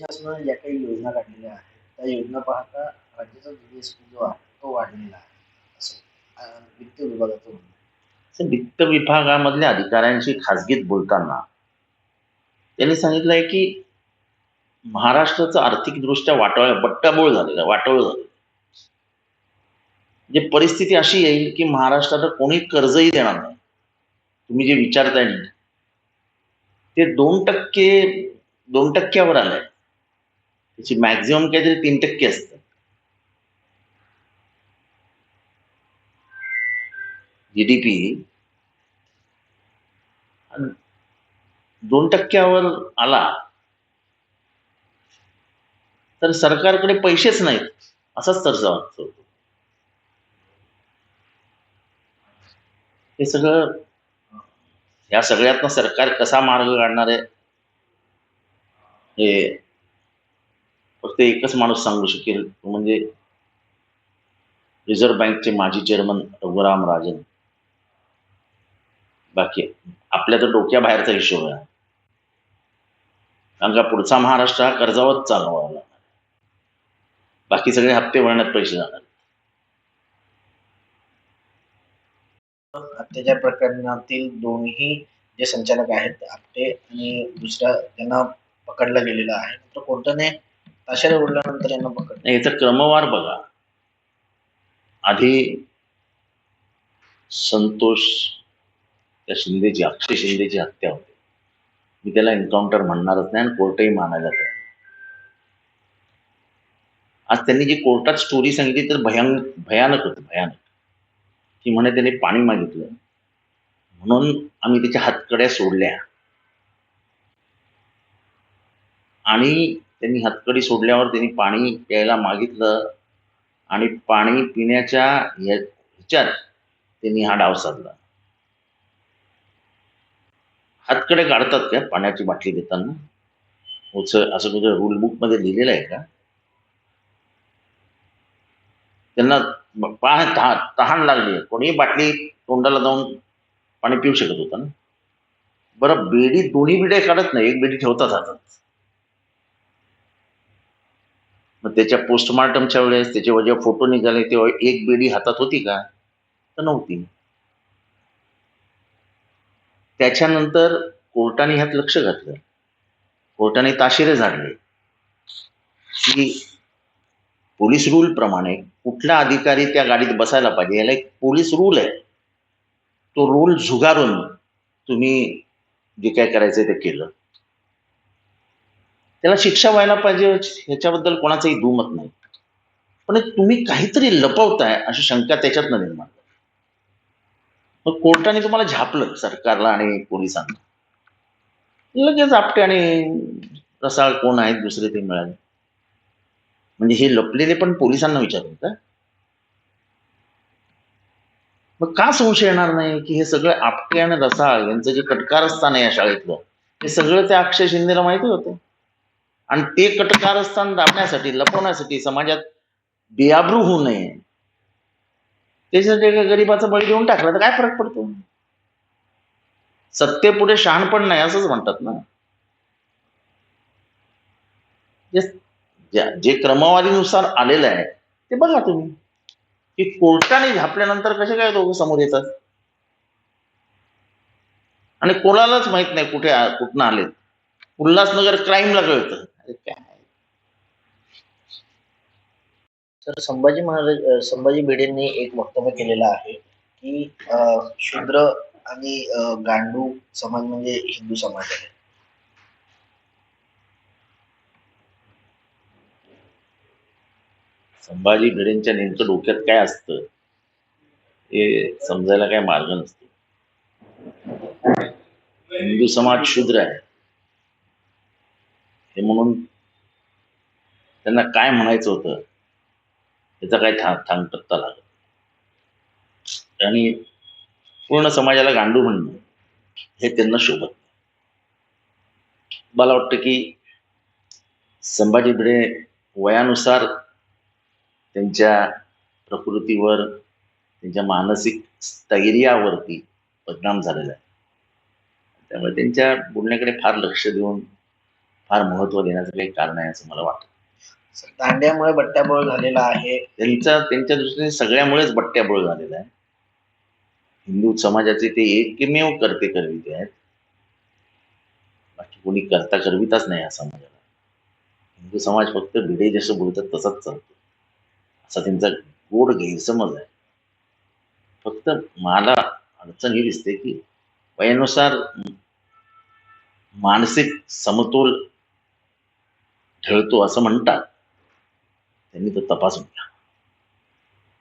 शासनाने ज्या काही योजना काढलेल्या आहेत त्या योजना पाहता राज्याचा जीएसटी जो आहे तो वाढलेला आहे असं अं, वित्त विभागाचं म्हणणं आहे. वित्त विभागामधल्या अधिकाऱ्यांशी खासगीत बोलताना त्यांनी सांगितलं आहे की महाराष्ट्राचं आर्थिकदृष्ट्या वाटोळ बट्टाबोळ झालेलं आहे, वाटोळ झालेलं आहे. म्हणजे परिस्थिती अशी येईल की महाराष्ट्राला कोणी कर्जही देणार नाही तुम्ही जे विचारताय ते दोन टक्के दोन टक्क्यावर आलंय त्याची मॅक्झिमम काहीतरी तीन टक्के असतं. जीडीपी दोन टक्क्यावर आला तर सरकारकडे पैसेच नाहीत असाच तरचा वाटतो. हे सगळं या सगळ्यातनं सरकार कसा मार्ग काढणार आहे हे फक्त एकच माणूस सांगू शकेल तो म्हणजे रिझर्व्ह बँकचे माजी चेअरमन रघुराम राजन. बाकी आपल्या तर डोक्याबाहेरचा हिशोब आहे. कारण का पुढचा महाराष्ट्र हा कर्जावरच चालवावा लागणार. बाकी सगळे हप्ते भरण्यात पैसे जाणार. अत्याचार प्रकरणातील दोन्ही जे संचालक आहेत आपटे आणि दुसरा त्यांना पकडला गेलेला आहे. तर कोर्टाने ताशेरे उडल्यानंतर यांना पकड नाही याचा क्रमवार बघा. आधी संतोष त्या शिंदेची अक्षय शिंदेची हत्या होती. मी त्याला एन्काउंटर म्हणणारच नाही आणि कोर्टही मानायला तयार आज त्यांनी जी कोर्टात स्टोरी सांगितली तर भयान भयानक होती भयानक. की म्हणे त्याने पाणी मागितलं. म्हणून आम्ही त्याच्या हातकड्या सोडल्या. आणि त्यांनी हातकडी सोडल्यावर त्यांनी पाणी प्यायला मागितलं. आणि पाणी पिण्याच्या ह्याच्यात त्यांनी हा डाव साधला. हातकडे काढतात का? पाण्याची बाटली देताना? उच असं कुठे रूल बुकमध्ये लिहिलेलं आहे का? त्यांना ब- पा तहान लागली. कोणी बाटली तोंडाला जाऊन पाणी पिऊ शकत होता ना? बरं बेडी दोन्ही बिड्या काढत नाही. एक बेडी ठेवतात हातात. मग त्याच्या पोस्टमार्टमच्या वेळेस त्याचे जेव्हा फोटो निघाले तेव्हा एक बेडी हातात होती का? तर नव्हती. त्याच्यानंतर कोर्टाने ह्यात लक्ष घातलं. कोर्टाने ताशेरे झाडले. की पोलीस रूल प्रमाणे कुठला अधिकारी त्या गाडीत बसायला पाहिजे याला एक पोलीस रूल आहे. तो रूल झुगारून तुम्ही जे काय करायचं ते केलं. त्याला शिक्षा व्हायला पाहिजे ह्याच्याबद्दल कोणाचंही दुमत नाही. पण तुम्ही काहीतरी लपवताय अशी शंका त्याच्यातनं निर्माण मग कोर्टाने तुम्हाला झापलं सरकारला आणि पोलिसांना लगेच आपटे आणि रसाळ कोण आहेत दुसरे ते मिळाले. म्हणजे हे लपलेले पण पोलिसांना विचारलं का? मग का संशय येणार नाही की हे सगळं आपटे आणि रसाळ यांचं जे कटकारस्थान आहे या शाळेतलं हे सगळं त्या अक्षय शिंदेला माहिती होतं? आणि ते कटकारस्थान दाबण्यासाठी लपवण्यासाठी समाजात बियाब्रू होऊ नये. त्याच्यासाठी एका गरीबाचा बळी देऊन टाकला तर काय फरक पडतो? सत्तेपुढे शहाणपण नाही असंच म्हणतात ना. जे जे क्रमवारीनुसार आलेलं आहे ते बघा तुम्ही. की कोर्टाने झापल्यानंतर कसे काय दोघं समोर येतात? आणि कोणालाच माहीत नाही कुठे कुठनं आलेत. उल्हासनगर क्राईमला कळतं. अरे आहे? तर संभाजी महाराज संभाजी भिडेंनी एक वक्तव्य केलेलं आहे की शूद्र आणि गांडू समाज म्हणजे हिंदू समाज आहे. संभाजी भिडेंच्या नेमकं डोक्यात काय असतं? हे समजायला काय मार्ग नसतो. हिंदू समाज शूद्र आहे. हे म्हणून त्यांना काय म्हणायचं होतं? त्याचा काय था थांगपत्ता लागत आणि पूर्ण समाजाला गांडू म्हणणं हे त्यांना शोभत मला वाटतं की संभाजी भिडे वयानुसार त्यांच्या प्रकृतीवर त्यांच्या मानसिक स्थैर्यावरती परिणाम झालेला आहे. त्यामुळे त्यांच्या बोलण्याकडे फार लक्ष देऊन फार महत्त्व देण्याचं काही कारण आहे असं मला वाटतं. दांड्यामुळे बट्ट्याबोळ झालेला आहे. त्यांचा त्यांच्या दृष्टीने सगळ्यामुळेच बट्ट्याबोळ झालेला आहे. हिंदू समाजाचे ते एकमेव करते करविते आहेत. बाकी कोणी करता करविताच नाही या समाजाला. हिंदू समाज फक्त भिडे जसं बोलतात तसाच चालतो. असा त्यांचा गोड गैरसमज आहे. फक्त मला अडचण ही दिसते की वयानुसार मानसिक समतोल ढळतो असं म्हणतात. त्यांनी तो तपासून घ्या